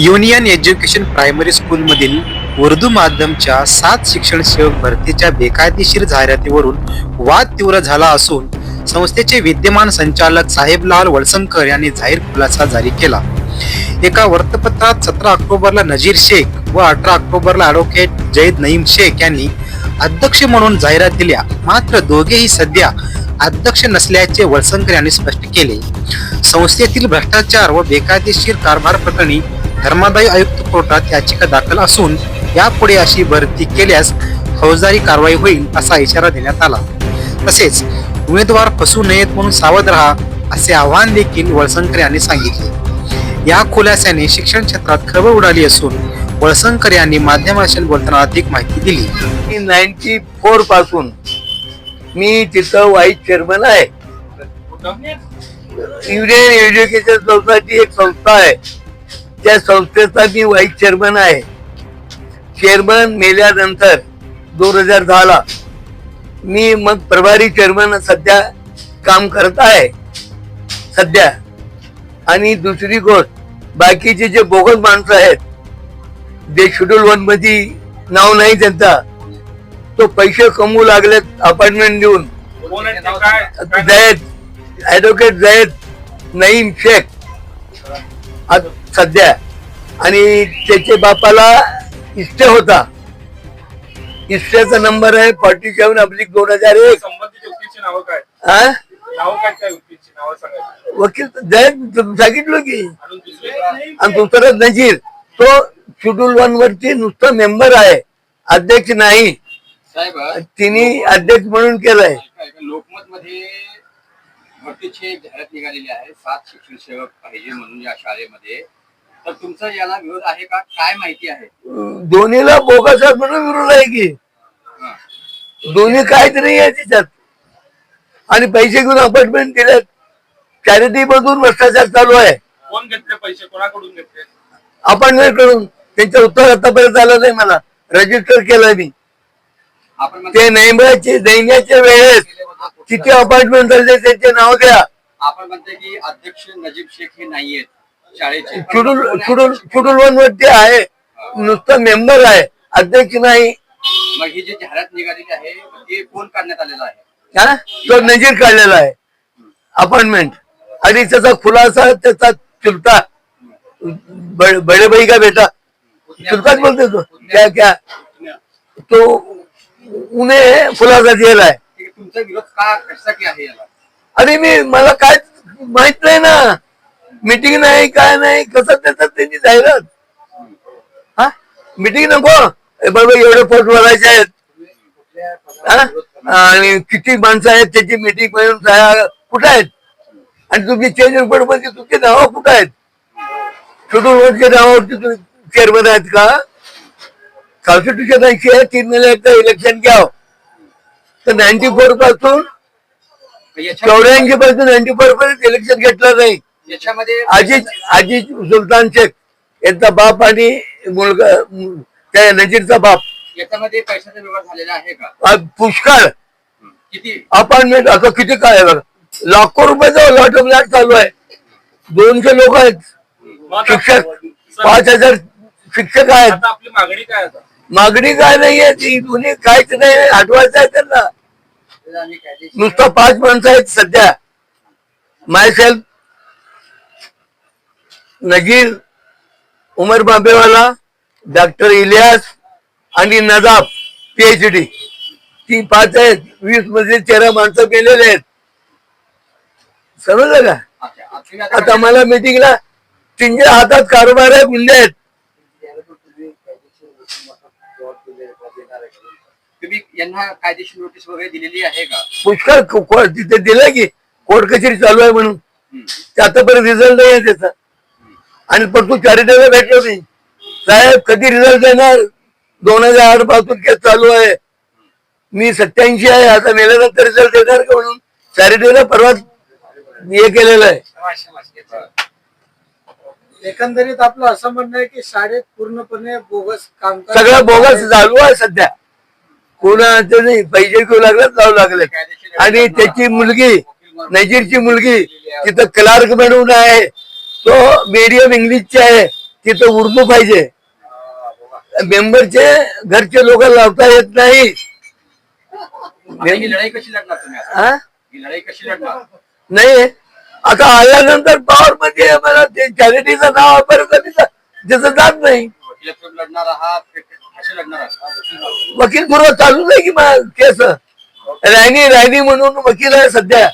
Union education primary स्कूलमधील उर्दू माध्यमच्या सात शिक्षण सेवक भरतीच्या बेकायदेशीर जाहिरातीवरून वाद तीव्र झाला असून संस्थेचे विद्यमान संचालक साहेबलाल वळसंकर यांनी जाहीर खुलासा जारी केला. एका वृत्तपत्रात सतरा ऑक्टोबरला नजीर शेख व अठरा ऑक्टोबरला ॲडव्होकेट जैद नईम शेख यांनी अध्यक्ष म्हणून जाहिरात दिल्या. मात्र दोघेही सध्या अध्यक्ष नसल्याचे वळसंकर यांनी स्पष्ट केले. संस्थेतील भ्रष्टाचार व बेकायदेशीर कारभार प्रकरणी धर्मादायी आयुक्त कोर्टात याचिका दाखल असून यापुढे अशी भरती केल्यास फौजदारी कारवाई होईल असा इशारा देण्यात आला. तसेच उमेदवार फसू नयेत म्हणून सावध राहा असे आवाहन देखील वळसंकर यांनी सांगितले. या खुलास्याने शिक्षण क्षेत्रात खळबळ उडाली असून वळसंकर यांनी माध्यमाशी बोलताना अधिक माहिती दिली. नाईन्टी फोरपासून मी तिथं व्हाईस चेअरमन आहे. युनियन एज्युकेशन सोसायटी एक संस्था आहे. त्या संस्थेचा मी व्हाईस चेअरमन आहे. चेअरमन मेल्यानंतर दोन हजार दहाला मी मग प्रभारी चेअरमन सध्या काम करत आहे. सध्या. आणि दुसरी गोष्ट बाकीचे जे बोगस माणसं आहेत जे शेड्यूल वनमध्ये नाव नाही त्यांचा तो पैसे कमवू लागलेत अपॉइंटमेंट देऊन. जयद ऍडव्होकेट जयद नईम शेख. आज सध्या आणि त्याच्या बापाला इष्ट होता. इष्टेचा नंबर आहे फॉर्टी सेवन अब्लिक दोन हजार एक. वकील सांगितलं की. आणि दुसरी नजीर. तो शेड्यूल वन वरती नुसतं मेंबर आहे. अध्यक्ष नाही. साहेब तिने अध्यक्ष म्हणून केलंय. लोकमत मध्ये भरतीची जाहिरात निघालेली आहे. सात शिक्षण सेवक पाहिजे म्हणून या शाळेमध्ये. तर तुमचा याला विरोध आहे का? काय माहिती आहे? दोन्हीला बोगस म्हणून विरोध आहे की. दोन्ही नाही आहे त्याच्यात. आणि पैसे घेऊन अपॉइंटमेंट दिलेत चॅरिटी मधून भ्रष्टाचार चालू आहे. कोण घेतले पैसे? कोणाकडून घेतले? अपॉइंटमेंट करून. त्यांचं उत्तर आतापर्यंत आलं नाही मला. रजिस्टर केलं मी. ते नेमण्याचे दैन्याच्या वेळेस किती अपॉइंटमेंट झाले त्यांचे नाव द्या. आपण म्हणते की अध्यक्ष नजीब शेख हे नाहीयेत. शाळेचे. वन वरती आहे? नुसतं मेंबर आहे. अध्यक्ष नाही. मग ही जी जाहिरात निघालेली आहे ते कोण काढण्यात आलेलं आहे? हा? तो नजीर काढलेला आहे. अपॉइंटमेंट आणि त्याचा खुलासा त्याचा चुलता बड- भाई का बेटा? चुलताच बोलते तो. क्या क्या? तो उन्हें खुलासा दिला आहे, तुमचा विरोध का कशासाठी आहे याला? अरे मी मला काय माहीत नाही ना. मीटिंग नाही काय नाही कसं देतात त्यांची जाहिरात? हा? मीटिंग नको. हे बरोबर एवढे पोट भरायचे आहेत. हा? आणि किती माणसं आहेत त्याची मीटिंग मिळून कुठं आहेत? आणि तुमची चेंज रिपोर्टमध्ये म्हणजे तुमची नावं कुठं आहेत? छोटू रोडच्या नावावरती तुम्ही चेअरमन आहेत का? कॉन्स्टिट्यूशन ऐंशी आहे तीन महिन्याचं इलेक्शन घ्यावं. तर नाईन्टी फोरपासून चौऱ्याऐंशी पासून नाईन्टी फोर पर्यंत इलेक्शन घेतलं नाही. याच्यामध्ये अजित अजित सुलतान शेख यांचा बाप आणि मुलगा त्या नजीरचा बाप. याच्यामध्ये पैशाचा व्यवहार झालेला आहे का? पुष्कळ. किती? अपार्टमेंट असं किती काय लाखो रुपयाचा लॉट ऑफ लॅट चालू आहे. दोनशे लोक आहेत. शिक्षक पाच हजार शिक्षक आहेत. आता आपली मागणी काय आता? मागणी काय नाहीये ती दोन्ही काहीच नाही आठवायचं आहे त्यांना. नुसतं पाच माणसं आहेत सध्या. मायसेल्फ नजीर उमर बाबेवाला डॉक्टर इलियास आणि नदाब पीएच डी ती पाच आहेत. वीसमध्ये तेरा माणसं गेलेले आहेत. समजलं का? आता मला मीटिंगला त्यांच्या हातात कारभार आहे गुंडे आहेत. तुम्ही यांना कायदेशीर नोटीस वगैरे दिलेली आहे का? पुष्कळ को- को- तिथे दिलं की कोर्ट कचेरी चालू आहे म्हणून. ते आतापर्यंत रिझल्ट नाही आहे त्याचा. आणि पण तू चॅरिटेबल भेटलो नाही. साहेब कधी रिझल्ट देणार? दोन हजार आठपासून केस चालू आहे. मी सत्याऐंशी आहे आता मेल्यानंतर रिझल्ट देणार का म्हणून? चॅरिटेबल परवा हे केलेलं आहे. एकंदरीत आपलं असं म्हणणं आहे की शाळेत पूर्णपणे बोगस काम सगळं बोगस चालू आहे सध्या. कोणाचं नाही पैसे घेऊ लागले जाऊ लागले. आणि त्याची मुलगी नजीरची मुलगी तिथं क्लार्क म्हणून आहे. तो मीडियम इंग्लिशची आहे. तिथं उर्दू पाहिजे. मेंबरचे घरचे लोक लावता येत नाही. लढणार नाही. आता आल्यानंतर पॉवर मध्ये मला. ते चॅरिटीचं नाव वापरत त्याचं जात नाही. वकील पूर्व चालू नाही की मग केस? रायनी रायनी म्हणून वकील आहे सध्या.